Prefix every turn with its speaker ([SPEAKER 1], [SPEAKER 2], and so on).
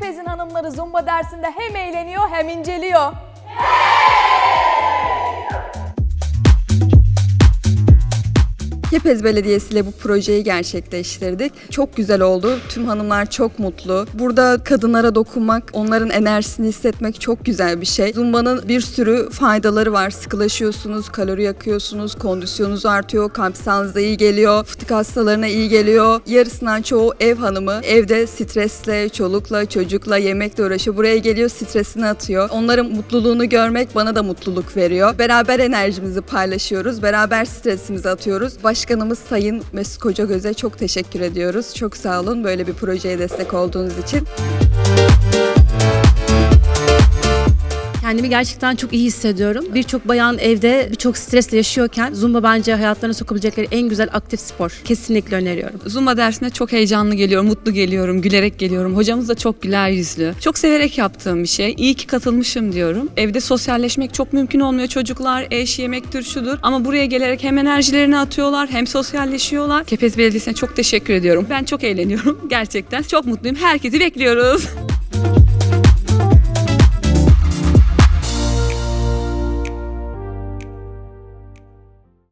[SPEAKER 1] Kepez'in hanımları zumba dersinde hem eğleniyor hem inceliyor.
[SPEAKER 2] Kepez Belediyesi ile bu projeyi gerçekleştirdik. Çok güzel oldu. Tüm hanımlar çok mutlu. Burada kadınlara dokunmak, onların enerjisini hissetmek çok güzel bir şey. Zumba'nın bir sürü faydaları var. Sıkılaşıyorsunuz, kalori yakıyorsunuz, kondisyonunuz artıyor, kalp sağlığınıza iyi geliyor, fıtık hastalarına iyi geliyor. Yarısından çoğu ev hanımı evde stresle, çolukla, çocukla, yemekle uğraşıyor. Buraya geliyor, stresini atıyor. Onların mutluluğunu görmek bana da mutluluk veriyor. Beraber enerjimizi paylaşıyoruz, beraber stresimizi atıyoruz. Başkanımız Sayın Mesut Kocagöz'e çok teşekkür ediyoruz. Çok sağ olun böyle bir projeye destek olduğunuz için.
[SPEAKER 3] Kendimi gerçekten çok iyi hissediyorum. Birçok bayan evde birçok stresle yaşıyorken Zumba bence hayatlarına sokabilecekleri en güzel aktif spor. Kesinlikle öneriyorum.
[SPEAKER 4] Zumba dersine çok heyecanlı geliyorum, mutlu geliyorum, gülerek geliyorum. Hocamız da çok güler yüzlü. Çok severek yaptığım bir şey. İyi ki katılmışım diyorum. Evde sosyalleşmek çok mümkün olmuyor. Çocuklar, eş, yemektir, şudur. Ama buraya gelerek hem enerjilerini atıyorlar hem sosyalleşiyorlar. Kepez Belediyesi'ne çok teşekkür ediyorum. Ben çok eğleniyorum gerçekten. Çok mutluyum. Herkesi bekliyoruz.